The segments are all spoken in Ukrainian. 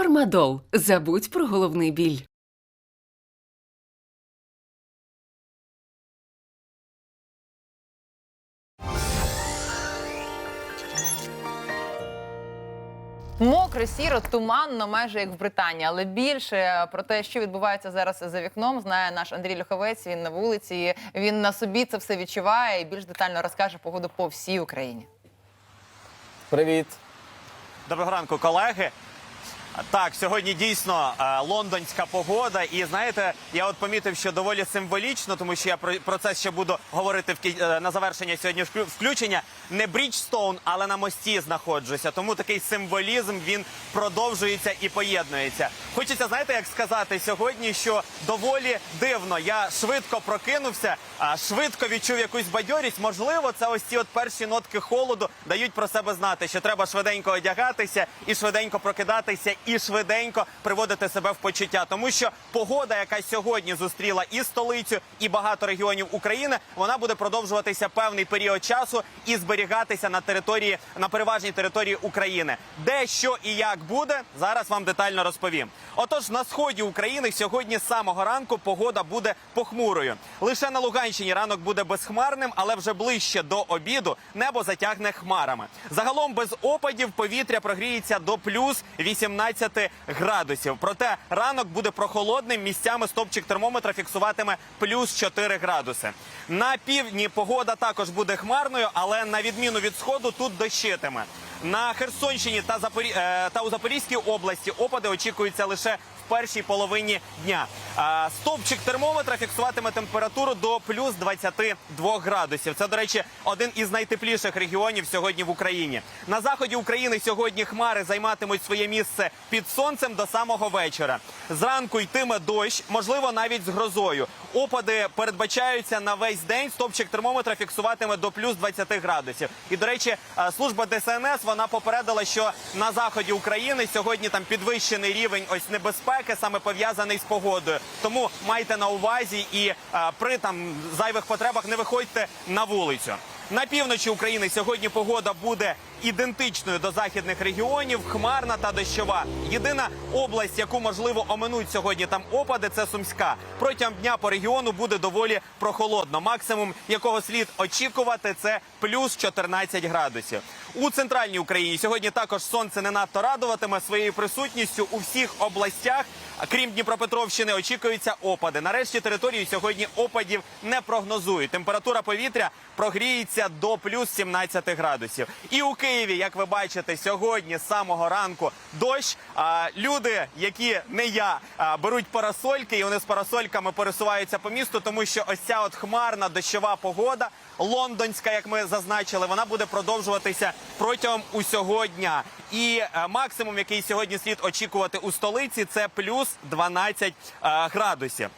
Фармадол. Забудь про головний біль. Мокро, сіро, туманно, майже як в Британії. Але більше про те, що відбувається зараз за вікном, знає наш Андрій Люховець. Він на вулиці. Він на собі це все відчуває і більш детально розкаже погоду по всій Україні. Привіт. Доброго ранку, колеги. Так, сьогодні дійсно е, лондонська погода, і знаєте, я от помітив, що доволі символічно, тому що я про, це ще буду говорити в е, на завершення сьогоднішнього включення. Не Бріджстоун, але на мості знаходжуся. Тому такий символізм він продовжується і поєднується. Хочеться, знаєте, як сказати сьогодні, що доволі дивно. Я швидко прокинувся, швидко відчув якусь бадьорість. Можливо, це ось ці от перші нотки холоду дають про себе знати, що треба швиденько одягатися і швиденько прокидатися, і швиденько приводити себе в почуття. Тому що погода, яка сьогодні зустріла і столицю, і багато регіонів України, вона буде продовжуватися певний період часу і зберігатися на території на переважній території України. Де що і як буде, зараз вам детально розповім. Отож, на сході України сьогодні з самого ранку погода буде похмурою. Лише на Луганщині ранок буде безхмарним, але вже ближче до обіду небо затягне хмарами. Загалом без опадів повітря прогріється до плюс 18 градусів. Проте ранок буде прохолодним. Місцями стопчик термометра фіксуватиме плюс 4 градуси. На півдні погода також буде хмарною, але на відміну від сходу тут дощитиме. На Херсонщині та Запорі... е, та у Запорізькій області опади очікуються лише в першій половині дня. А, Стовпчик термометра фіксуватиме температуру до плюс 22 градусів. Це, до речі, один із найтепліших регіонів сьогодні в Україні. На заході України сьогодні хмари займатимуть своє місце під сонцем до самого вечора. Зранку йтиме дощ, можливо, навіть з грозою. Опади передбачаються на весь день. Стопчик термометра фіксуватиме до плюс 20 градусів. І до речі, е, служба ДСНС вона попередила, що на заході України сьогодні там підвищений рівень ось небезпеки, саме пов'язаний з погодою. Тому майте на увазі і е, при там зайвих потребах не виходьте на вулицю. На півночі України сьогодні погода буде ідентичною до західних регіонів, хмарна та дощова. Єдина область, яку можливо оминуть сьогодні там опади, це Сумська. Протягом дня по регіону буде доволі прохолодно. Максимум якого слід очікувати, це плюс 14 градусів. У центральній Україні сьогодні також сонце не надто радуватиме своєю присутністю у всіх областях. Крім Дніпропетровщини, очікуються опади. Нарешті території сьогодні опадів не прогнозують. Температура повітря прогріється до плюс 17 градусів. І у Києві, як ви бачите, сьогодні з самого ранку дощ. А, люди, які не я, беруть парасольки, і вони з парасольками пересуваються по місту, тому що ось ця от хмарна дощова погода, лондонська, як ми зазначили, вона буде продовжуватися протягом усього дня. І е, максимум, який сьогодні слід очікувати у столиці, це плюс 12 е, градусів.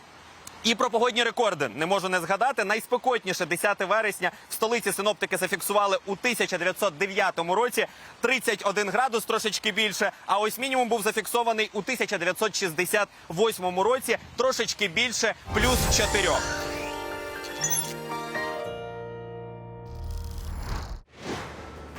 І про погодні рекорди не можу не згадати. Найспекотніше 10 вересня в столиці синоптики зафіксували у 1909 році 31 градус, трошечки більше. А ось мінімум був зафіксований у 1968 році, трошечки більше, плюс 4.